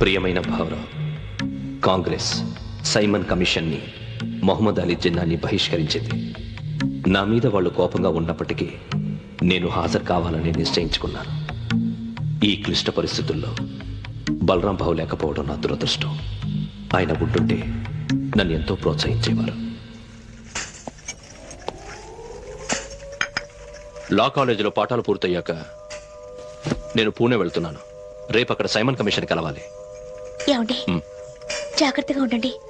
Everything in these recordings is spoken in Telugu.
ప్రియమైన భావరావు కాంగ్రెస్ సైమన్ కమిషన్ని మొహమ్మద్ అలీ జిన్నాని బహిష్కరించింది. నా మీద వాళ్ళు కోపంగా ఉన్నప్పటికీ నేను హాజరు కావాలని నిశ్చయించుకున్నాను. ఈ క్లిష్ట పరిస్థితుల్లో బలరాం బాబు లేకపోవడం నా దురదృష్టం. ఆయన ఉంటుంటే నన్ను ఎంతో ప్రోత్సహించేవారు. లా కాలేజీలో పాఠాలు పూర్తయ్యాక నేను పూణే వెళ్తున్నాను. రేపు అక్కడ సైమన్ కమిషన్ కలవాలి. ఏమండి. జాగ్రత్తగా ఉండండి.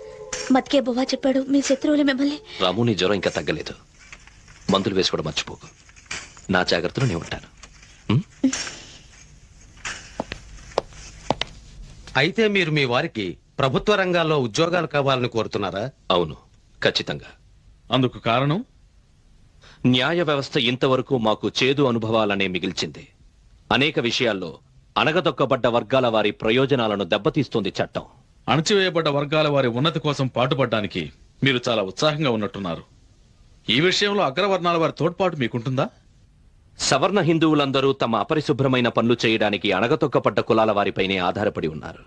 మతికే బువ్వా చెప్పాడు. మీ శత్రువులు మిమ్మల్ని. రాము నీ జ్వరం ఇంకా తగ్గలేదు. మందులు వేసుకోవడం మర్చిపోకు. నా జాగ్రత్తలో నేను ఉంటాను? అయితే మీరు మీ వారికి ప్రభుత్వ రంగాల్లో ఉద్యోగాలు కావాలని కోరుతున్నారా? అవును ఖచ్చితంగా. అందుకు కారణం? న్యాయ వ్యవస్థ ఇంతవరకు మాకు చేదు అనుభవాలనే మిగిల్చింది. అనేక విషయాల్లో అనగదొక్కబడ్డ వర్గాల వారి ప్రయోజనాలను దెబ్బతీస్తుంది చట్టం. అణచివేయబడ్డ వర్గాల వారి ఉన్నతి కోసం పాటుపడడానికి మీరు చాలా ఉత్సాహంగా ఉన్నట్టున్నారు. ఈ విషయంలో అగ్రవర్ణాల వారి తోడ్పాటు మీకుంటుందా? సవర్ణ హిందువులందరూ తమ అపరిశుభ్రమైన పనులు చేయడానికి అణగతొక్కపడ్డ కులాల వారిపైనే ఆధారపడి ఉన్నారు.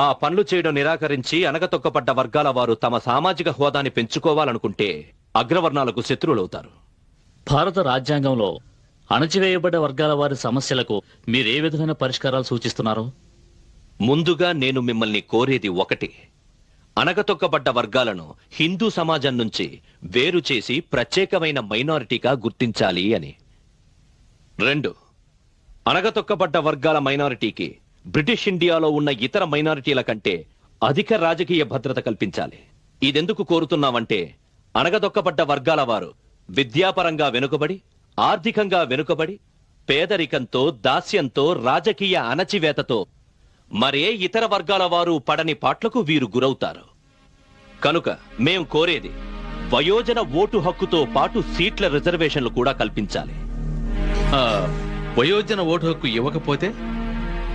ఆ పనులు చేయడం నిరాకరించి అణగతొక్కపడ్డ వర్గాల వారు తమ సామాజిక హోదాని పెంచుకోవాలనుకుంటే అగ్రవర్ణాలకు శత్రువులవుతారు. భారత రాజ్యాంగంలో అణచివేయబడ్డ వర్గాల వారి సమస్యలకు మీరే విధమైన పరిష్కారాలు సూచిస్తున్నారు? ముందుగా నేను మిమ్మల్ని కోరేది ఒకటి. అణగతొక్కబడ్డ వర్గాలను హిందూ సమాజం నుంచి వేరు చేసి ప్రత్యేకమైన మైనారిటీగా గుర్తించాలి అని. రెండు. అణగతొక్కబడ్డ వర్గాల మైనారిటీకి బ్రిటిష్ ఇండియాలో ఉన్న ఇతర మైనారిటీల కంటే అధిక రాజకీయ భద్రత కల్పించాలి. ఇదెందుకు కోరుతున్నామంటే అణగదొక్కబడ్డ వర్గాల వారు విద్యాపరంగా వెనుకబడి ఆర్థికంగా వెనుకబడి పేదరికంతో దాస్యంతో రాజకీయ అణచివేతతో మరే ఇతర వర్గాల వారు పడని పాట్లకు వీరు గురవుతారు. కనుక మేం కోరేది వయోజన ఓటు హక్కుతో పాటు సీట్ల రిజర్వేషన్లు కూడా కల్పించాలి. వయోజన ఓటు హక్కు ఇవ్వకపోతే?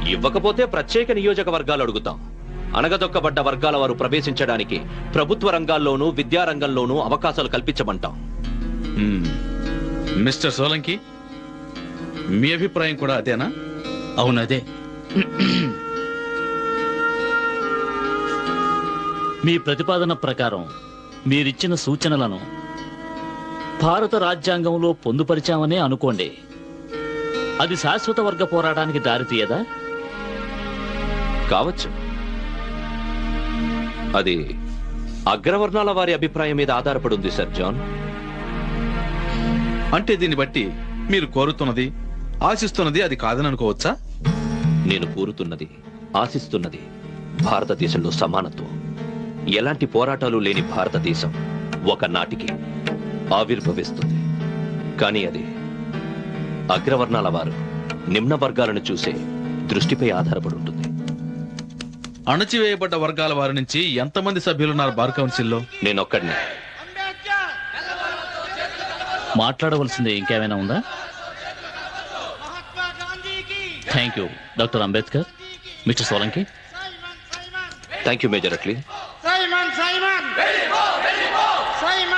ఇవ్వకపోతే ప్రత్యేక నియోజకవర్గాలు అడుగుతాం. అనగదొక్కబడ్డ వర్గాల వారు ప్రవేశించడానికి ప్రభుత్వ రంగాల్లోనూ విద్యారంగంలోనూ అవకాశాలు కల్పించమంటాం. మిస్టర్ సోలంకి? మీ అభిప్రాయం కూడా అదేనా? అవునదే మీ ప్రతిపాదన ప్రకారం మీరిచ్చిన సూచనలను భారత రాజ్యాంగంలో పొందుపరిచామనే అనుకోండి. అది శాశ్వత వర్గ పోరాటానికి దారితీయదా? కావచ్చు. అది అగ్రవర్ణాల వారి అభిప్రాయం మీద ఆధారపడి ఉంది సార్ జాన్. అంటే దీన్ని బట్టి మీరు కోరుతున్నది ఆశిస్తున్నది అది కాదని అనుకోవచ్చా? నేను కోరుతున్నది ఆశిస్తున్నది భారతదేశంలో సమానత్వం. ఎలాంటి పోరాటాలు లేని భారతదేశం ఒకనాటికి ఆవిర్భవిస్తుంది. కానీ అది అగ్రవర్ణాల వారు నిమ్న వర్గాలను చూసే దృష్టిపై ఆధారపడి ఉంటుంది. అణచివేయబడ్డ వర్గాల వారి నుంచి ఎంతమంది సభ్యులున్నారు బార్ కౌన్సిల్లో? నేనొక్కడిని. మాట్లాడవలసింది ఇంకేమైనా ఉందా? Thank you doctor Ambedkar mister Solanki thank you major Attlee Simon, Simon!